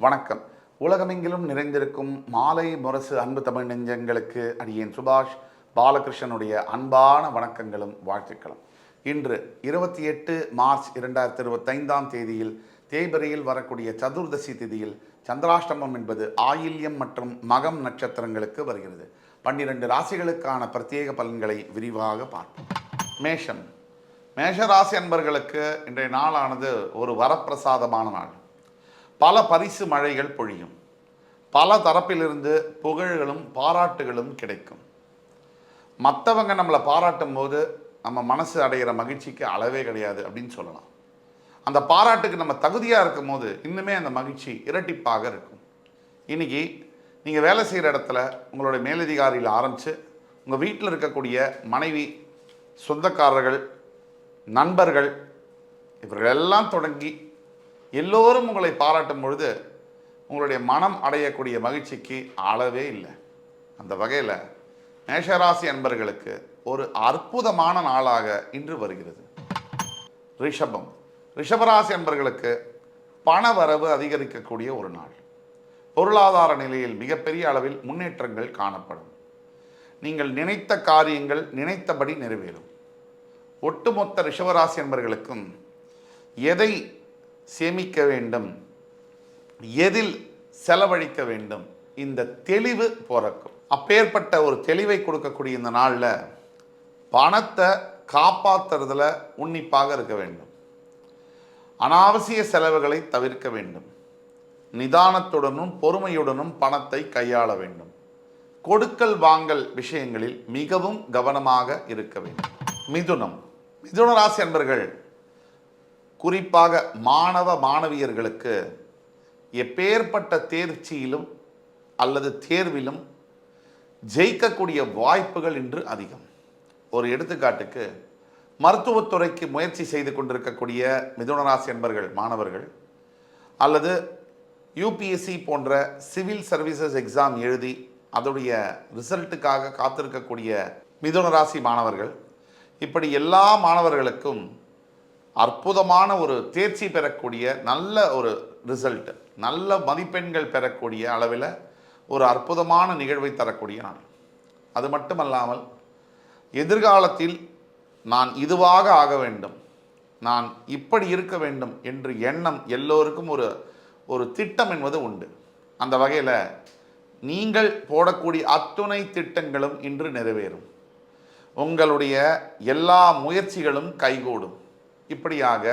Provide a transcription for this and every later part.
வணக்கம். உலகமெங்கிலும் நிறைந்திருக்கும் மாலை முரசு அன்பு தமிழ் நெஞ்சங்களுக்கு அடியேன் சுபாஷ். பாலகிருஷ்ணனுடைய அன்பான வணக்கங்களும் வாழ்த்துக்களும். இன்று இருபத்தி எட்டு மார்ச் இரண்டாயிரத்தி இருபத்தைந்தாம் தேதியில் தேய்பிரையில் வரக்கூடிய சதுர்தசி திதியில் சந்திராஷ்டமம் என்பது ஆயில்யம் மற்றும் மகம் நட்சத்திரங்களுக்கு வருகிறது. பன்னிரண்டு ராசிகளுக்கான பிரத்யேக பலன்களை விரிவாக பார்ப்போம். மேஷம். மேஷராசி அன்பர்களுக்கு இன்றைய நாளானது ஒரு வரப்பிரசாதமான நாள். பல பரிசு மழைகள் பொழியும். பல தரப்பிலிருந்து புகழ்களும் பாராட்டுகளும் கிடைக்கும். மற்றவங்க நம்மளை பாராட்டும் போது நம்ம மனசு அடைகிற மகிழ்ச்சிக்கு அளவே கிடையாது அப்படின்னு சொல்லலாம். அந்த பாராட்டுக்கு நம்ம தகுதியாக இருக்கும் போது இன்னுமே அந்த மகிழ்ச்சி இரட்டிப்பாக இருக்கும். இன்னைக்கு நீங்கள் வேலை செய்கிற இடத்துல உங்களுடைய மேலதிகாரியில் ஆரம்பித்து உங்கள் வீட்டில் இருக்கக்கூடிய மனைவி சொந்தக்காரர்கள் நண்பர்கள் இவர்கள் எல்லாம் தொடங்கி எல்லோரும் உங்களை பாராட்டும் பொழுது உங்களுடைய மனம் அடையக்கூடிய மகிழ்ச்சிக்கு அளவே இல்லை. அந்த வகையில் மேஷராசி அன்பர்களுக்கு ஒரு அற்புதமான நாளாக இன்று வருகிறது. ரிஷபம். ரிஷபராசி அன்பர்களுக்கு பண வரவு அதிகரிக்கக்கூடிய ஒரு நாள். பொருளாதார நிலையில் மிகப்பெரிய அளவில் முன்னேற்றங்கள் காணப்படும். நீங்கள் நினைத்த காரியங்கள் நினைத்தபடி நிறைவேறும். ஒட்டுமொத்த ரிஷபராசி என்பர்களுக்கும் எதை சேமிக்க வேண்டும். எதில் செலவழிக்க வேண்டும். இந்த தெளிவு பிறக்கும். அப்பேற்பட்ட ஒரு தெளிவை கொடுக்கக்கூடிய இந்த நாளில் பணத்தை காப்பாற்றுறதுல உன்னிப்பாக இருக்க வேண்டும். அனாவசிய செலவுகளை தவிர்க்க வேண்டும். நிதானத்துடனும் பொறுமையுடனும் பணத்தை கையாள வேண்டும். கொடுக்கல் வாங்கல் விஷயங்களில் மிகவும் கவனமாக இருக்க வேண்டும். மிதுனம். மிதுன ராசி அன்பர்கள் குறிப்பாக மாணவ மாணவியர்களுக்கு எப்பேற்பட்ட தேர்ச்சியிலும் அல்லது தேர்விலும் ஜெயிக்கக்கூடிய வாய்ப்புகள் இன்று அதிகம். ஒரு எடுத்துக்காட்டுக்கு மருத்துவத்துறைக்கு முயற்சி செய்து கொண்டிருக்கக்கூடிய மிதுனராசி என்பர்கள் மாணவர்கள் அல்லது யூபிஎஸ்சி போன்ற சிவில் சர்வீசஸ் எக்ஸாம் எழுதி அதோடைய ரிசல்ட்டுக்காக காத்திருக்கக்கூடிய மிதுனராசி மாணவர்கள் இப்படி எல்லா மாணவர்களுக்கும் அற்புதமான ஒரு தேர்ச்சி பெறக்கூடிய நல்ல ஒரு ரிசல்ட் நல்ல மதிப்பெண்கள் பெறக்கூடிய அளவில் ஒரு அற்புதமான நிகழ்வை தரக்கூடிய நாள். அது மட்டுமல்லாமல் எதிர்காலத்தில் நான் இதுவாக ஆக வேண்டும் நான் இப்படி இருக்க வேண்டும் என்று எண்ணம் எல்லோருக்கும் ஒரு ஒரு திட்டம் என்பது உண்டு. அந்த வகையில் நீங்கள் போடக்கூடிய அத்துணை திட்டங்களும் இன்று நிறைவேறும். உங்களுடைய எல்லா முயற்சிகளும் கைகூடும். இப்படியாக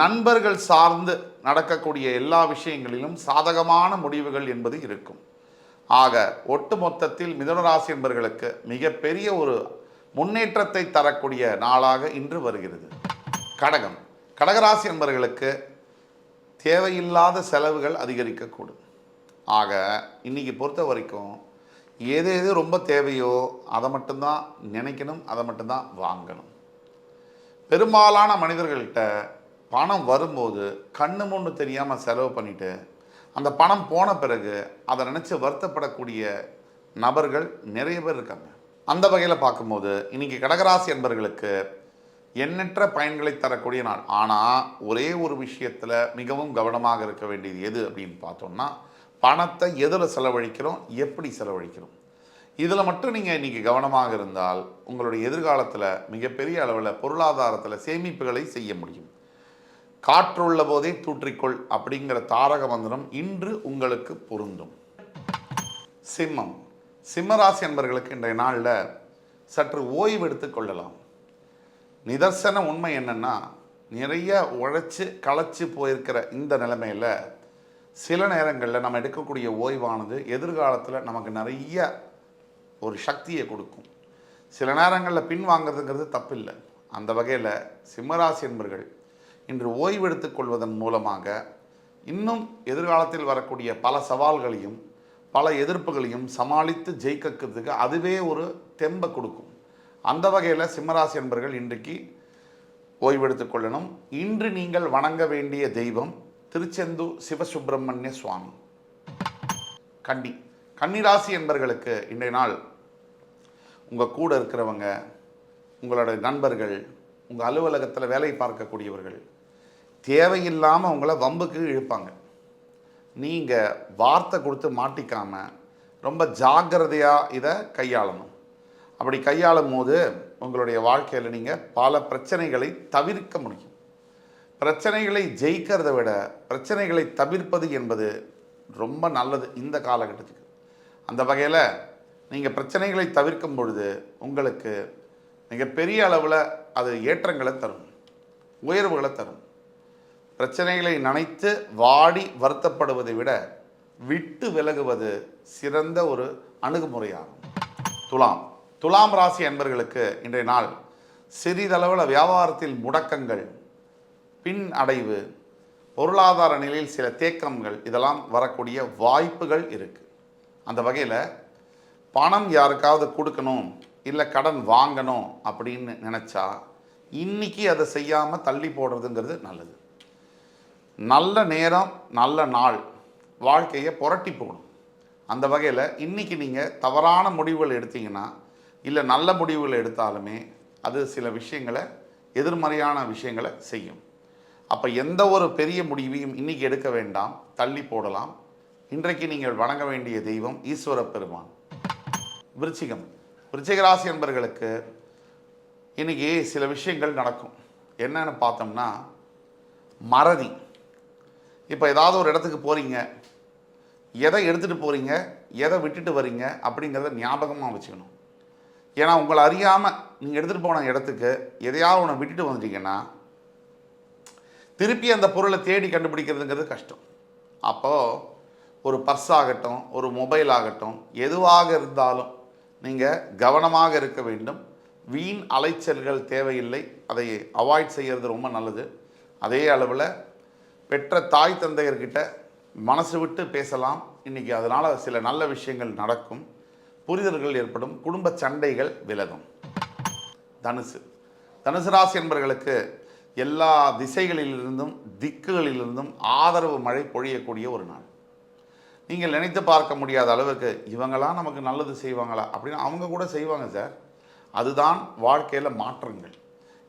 நண்பர்கள் சார்ந்து நடக்கக்கூடிய எல்லா விஷயங்களிலும் சாதகமான முடிவுகள் என்பது இருக்கும். ஆக ஒட்டுமொத்தத்தில் மிதனராசி என்பர்களுக்கு மிகப்பெரிய ஒரு முன்னேற்றத்தை தரக்கூடிய நாளாக இன்று வருகிறது. கடகம். கடகராசி என்பர்களுக்கு தேவையில்லாத செலவுகள் அதிகரிக்கக்கூடும். ஆக இன்னைக்கு பொறுத்த வரைக்கும் எது எது ரொம்ப தேவையோ அதை மட்டும்தான் நினைக்கணும் அதை மட்டும்தான் வாங்கணும். பெரும்பாலான மனிதர்கள்ட்ட பணம் வரும்போது கண்ணு முன்னு தெரியாமல் செலவு பண்ணிவிட்டு அந்த பணம் போன பிறகு அதை நினச்சி வருத்தப்படக்கூடிய நபர்கள் நிறைய பேர் இருக்காங்க. அந்த வகையில் பார்க்கும்போது இன்னைக்கு கடகராசி என்பர்களுக்கு எண்ணற்ற பயன்களை தரக்கூடிய நாள். ஆனால் ஒரே ஒரு விஷயத்தில் மிகவும் கவனமாக இருக்க வேண்டியது எது அப்படின்னு பார்த்தோம்னா பணத்தை எதில் செலவழிக்கிறோம் எப்படி செலவழிக்கிறோம்? இதில் மட்டும் நீங்கள் இன்றைக்கி கவனமாக இருந்தால் உங்களுடைய எதிர்காலத்தில் மிகப்பெரிய அளவில் பொருளாதாரத்தில் சேமிப்புகளை செய்ய முடியும். காற்றுள்ள போதே தூற்றிக்கொள் அப்படிங்கிற தாரக மந்திரம் இன்று உங்களுக்கு பொருந்தும். சிம்மம். சிம்மராசி என்பர்களுக்கு இன்றைய நாளில் சற்று ஓய்வு எடுத்துக் கொள்ளலாம். நிதர்சன உண்மை என்னென்னா நிறைய உழைச்சி களைச்சி போயிருக்கிற இந்த நிலைமையில் சில நேரங்களில் நம்ம எடுக்கக்கூடிய ஓய்வானது எதிர்காலத்தில் நமக்கு நிறைய ஒரு சக்தியை கொடுக்கும். சில நேரங்களில் பின் வாங்குறதுங்கிறது தப்பில்லை. அந்த வகையில் சிம்மராசி என்பர்கள் இன்று ஓய்வெடுத்துக் கொள்வதன் மூலமாக இன்னும் எதிர்காலத்தில் வரக்கூடிய பல சவால்களையும் பல எதிர்ப்புகளையும் சமாளித்து ஜெயிக்கிறதுக்கு அதுவே ஒரு தெம்பை கொடுக்கும். அந்த வகையில் சிம்மராசி என்பர்கள் இன்றைக்கு ஓய்வெடுத்துக் கொள்ளணும். இன்று நீங்கள் வணங்க வேண்டிய தெய்வம் திருச்செந்தூர் சிவசுப்பிரமணிய சுவாமி. கண்டி. கன்னிராசி என்பர்களுக்கு இன்றைய நாள் உங்கள் கூட இருக்கிறவங்க உங்களோட நண்பர்கள் உங்கள் அலுவலகத்தில் வேலை பார்க்கக்கூடியவர்கள் தேவையில்லாமல் உங்களை வம்புக்கு இழுப்பாங்க. நீங்கள் வார்த்தை கொடுத்து மாட்டிக்காமல் ரொம்ப ஜாக்கிரதையாக இதை கையாளணும். அப்படி கையாளும் போது உங்களுடைய வாழ்க்கையில் நீங்கள் பல பிரச்சனைகளை தவிர்க்க முடியும். பிரச்சனைகளை ஜெயிக்கிறதை விட பிரச்சனைகளை தவிர்ப்பது என்பது ரொம்ப நல்லது இந்த காலகட்டத்துக்கு. அந்த வகையில் நீங்கள் பிரச்சனைகளை தவிர்க்கும் பொழுது உங்களுக்கு மிகப்பெரிய அளவில் அது ஏற்றங்களை தரும் உயர்வுகளை தரும். பிரச்சனைகளை நினைத்து வாடி வருத்தப்படுவதை விட விட்டு விலகுவது சிறந்த ஒரு அணுகுமுறையாகும். துலாம் துலாம் ராசி அன்பர்களுக்கு இன்றைய நாள் சிறிதளவில் வியாபாரத்தில் முடக்கங்கள் பின் அடைவு பொருளாதார நிலையில் சில தேக்கங்கள் இதெல்லாம் வரக்கூடிய வாய்ப்புகள் இருக்குது அந்த வகையில் பணம் யாருக்காவது கொடுக்கணும் இல்லை கடன் வாங்கணும் அப்படின்னு நினச்சா இன்றைக்கி அதை செய்யாமல் தள்ளி போடுறதுங்கிறது நல்லது. நல்ல நேரம் நல்ல நாள் வாழ்க்கையை புரட்டி போகணும் அந்த வகையில் இன்றைக்கி நீங்கள் தவறான முடிவுகள் எடுத்தீங்கன்னா இல்லை நல்ல முடிவுகள் எடுத்தாலுமே அது சில விஷயங்களை எதிர்மறையான விஷயங்களை செய்யும். அப்போ எந்த ஒரு பெரிய முடிவையும் இன்றைக்கி எடுக்க வேண்டாம் தள்ளி போடலாம். இன்றைக்கு நீங்கள் வணங்க வேண்டிய தெய்வம் ஈஸ்வர பெருமான். விருச்சிகம். விருச்சிகராசி என்பர்களுக்கு இன்னைக்கு சில விஷயங்கள் நடக்கும். என்னன்னு பார்த்தோம்னா மறதி. இப்போ ஏதாவது ஒரு இடத்துக்கு போகிறீங்க எதை எடுத்துகிட்டு போகிறீங்க எதை விட்டுட்டு வரீங்க? அப்படிங்கிறத ஞாபகமாக வச்சுக்கணும். ஏன்னா உங்களை அறியாமல் நீங்கள் எடுத்துகிட்டு போன இடத்துக்கு எதையாவது ஒன்று விட்டுட்டு வந்துட்டீங்கன்னா திருப்பி அந்த பொருளை தேடி கண்டுபிடிக்கிறதுங்கிறது கஷ்டம். அப்போது ஒரு பர்ஸ் ஆகட்டும் ஒரு மொபைல் ஆகட்டும் எதுவாக இருந்தாலும் நீங்கள் கவனமாக இருக்க வேண்டும். வீண் அலைச்சல்கள் தேவையில்லை. அதை அவாய்ட் செய்கிறது ரொம்ப நல்லது. அதே அளவில் பெற்ற தாய் தந்தையர்கிட்ட மனசு விட்டு பேசலாம். இன்றைக்கி அதனால் சில நல்ல விஷயங்கள் நடக்கும். புரிதல்கள் ஏற்படும். குடும்ப சண்டைகள் விலகும். தனுசு. தனுசு ராசி என்பவர்களுக்கு எல்லா திசைகளிலிருந்தும் திக்குகளிலிருந்தும் ஆதரவு மழை பொழியக்கூடிய ஒரு நாள். நீங்கள் நினைத்து பார்க்க முடியாத அளவுக்கு இவங்களாம் நமக்கு நல்லது செய்வாங்களா அப்படின்னு அவங்க கூட செய்வாங்க சார். அதுதான் வாழ்க்கையில் மாற்றங்கள்.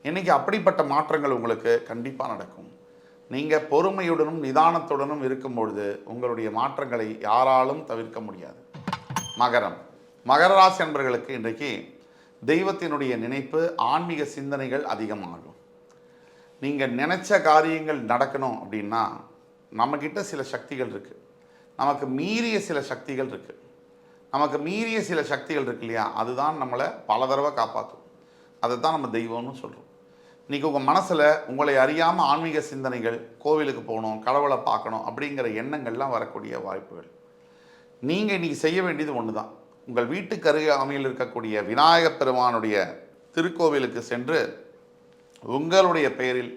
இன்றைக்கி அப்படிப்பட்ட மாற்றங்கள் உங்களுக்கு கண்டிப்பாக நடக்கும். நீங்கள் பொறுமையுடனும் நிதானத்துடனும் இருக்கும் பொழுது உங்களுடைய மாற்றங்களை யாராலும் தவிர்க்க முடியாது. மகரம். மகர ராசி என்பர்களுக்கு இன்றைக்கு தெய்வத்தினுடைய நினைப்பு ஆன்மீக சிந்தனைகள் அதிகமாகும். நீங்கள் நினச்ச காரியங்கள் நடக்கணும் அப்படின்னா நம்மக்கிட்ட சில சக்திகள் இருக்குது நமக்கு மீறிய சில சக்திகள் இருக்குது நமக்கு மீறிய சில சக்திகள் இருக்கு இல்லையா? அதுதான் நம்மளை பல தடவை காப்பாற்றும் அதை தான் நம்ம தெய்வம்னு சொல்கிறோம் இன்றைக்கி உங்கள் மனசில் உங்களை அறியாமல் ஆன்மீக சிந்தனைகள் கோவிலுக்கு போகணும் கடவுளை பார்க்கணும் அப்படிங்கிற எண்ணங்கள்லாம் வரக்கூடிய வாய்ப்புகள். நீங்கள் இன்றைக்கி செய்ய வேண்டியது ஒன்று தான் உங்கள் வீட்டுக்கு அருகாமையில் இருக்கக்கூடிய விநாயகப் பெருமானுடைய திருக்கோவிலுக்கு சென்று உங்களுடைய பெயரில்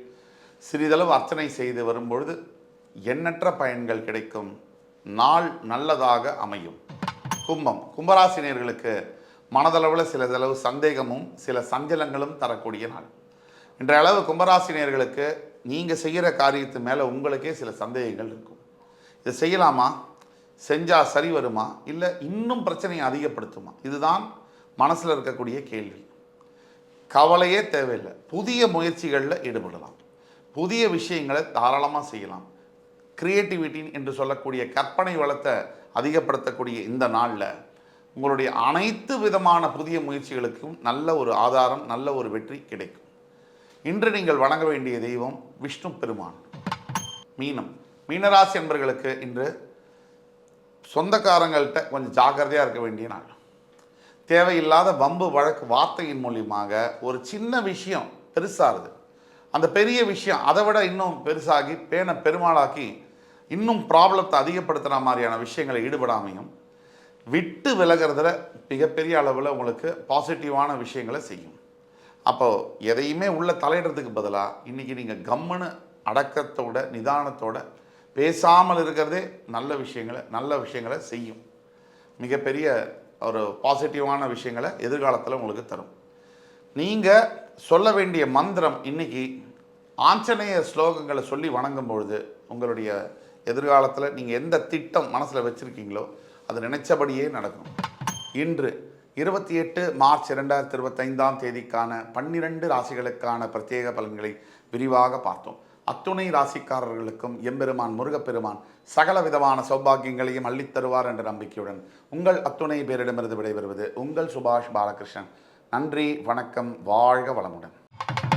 சிறிதளவு அர்ச்சனை செய்து வரும்பொழுது எண்ணற்ற பயன்கள் கிடைக்கும். நாள் நல்லதாக அமையும். கும்பம். கும்பராசினியர்களுக்கு மனதளவில் சில செலவு சந்தேகமும் சில சஞ்சலங்களும் தரக்கூடிய நாள். இன்றைய அளவு கும்பராசினியர்களுக்கு நீங்கள் செய்கிற காரியத்து மேலே உங்களுக்கே சில சந்தேகங்கள் இருக்கும். இதை செய்யலாமா? செஞ்சால் சரி வருமா? இல்லை இன்னும் பிரச்சனையை அதிகப்படுத்துமா? இதுதான் மனசில் இருக்கக்கூடிய கேள்வி. கவலையே தேவையில்லை. புதிய முயற்சிகளில் ஈடுபடலாம். புதிய விஷயங்களை தாராளமாக செய்யலாம். கிரியேட்டிவிட்டின் என்று சொல்லக்கூடிய கற்பனை வளத்தை அதிகப்படுத்தக்கூடிய இந்த நாளில் உங்களுடைய அனைத்து விதமான புதிய முயற்சிகளுக்கும் நல்ல ஒரு ஆதாரம் நல்ல ஒரு வெற்றி கிடைக்கும். இன்று நீங்கள் வணங்க வேண்டிய தெய்வம் விஷ்ணு பெருமான். மீனம். மீனராசி என்பர்களுக்கு இன்று சொந்தக்காரங்கள்கிட்ட கொஞ்சம் ஜாக்கிரதையாக இருக்க வேண்டிய நாள். தேவையில்லாத வம்பு வழக்கு வார்த்தையின் மூலியமாக ஒரு சின்ன விஷயம் பெருசாகுது. அந்த பெரிய விஷயம் அதை விட இன்னும் பெருசாகி பேனை பெருமாளாக்கி இன்னும் ப்ராப்ளத்தை அதிகப்படுத்துகிற மாதிரியான விஷயங்களை ஈடுபடாமையும் விட்டு விலகிறதுல மிகப்பெரிய அளவில் உங்களுக்கு பாசிட்டிவான விஷயங்களை செய்யும். அப்போது எதையுமே உள்ள தலையிடுறதுக்கு பதிலாக இன்றைக்கி நீங்கள் கம்முன்னு அடக்கத்தோட நிதானத்தோட பேசாமல் இருக்கிறதே நல்ல விஷயங்களை நல்ல விஷயங்களை செய்யும். மிகப்பெரிய ஒரு பாசிட்டிவான விஷயங்களை எதிர்காலத்தில் உங்களுக்கு தரும். நீங்கள் சொல்ல வேண்டிய மந்திரம் இன்னைக்கு ஆஞ்சநேய ஸ்லோகங்களை சொல்லி வணங்கும் பொழுது உங்களுடைய எதிர்காலத்தில் நீங்கள் எந்த திட்டம் மனசில் வச்சுருக்கீங்களோ அது நினைச்சபடியே நடக்கும் இன்று இருபத்தி எட்டு மார்ச் இரண்டாயிரத்தி இருபத்தைந்தாம் தேதிக்கான பன்னிரண்டு ராசிகளுக்கான பிரத்யேக பலன்களை விரிவாக பார்த்தோம். அத்துணை ராசிக்காரர்களுக்கும் எம்பெருமான் முருகப்பெருமான் சகல விதமான சௌபாகியங்களையும் அள்ளித் தருவார் என்ற நம்பிக்கையுடன் உங்கள் அத்துணை பேரிடமிருந்து விடைபெறுவது உங்கள் சுபாஷ் பாலகிருஷ்ணன். நன்றி வணக்கம் வாழ்க வளமுடன்.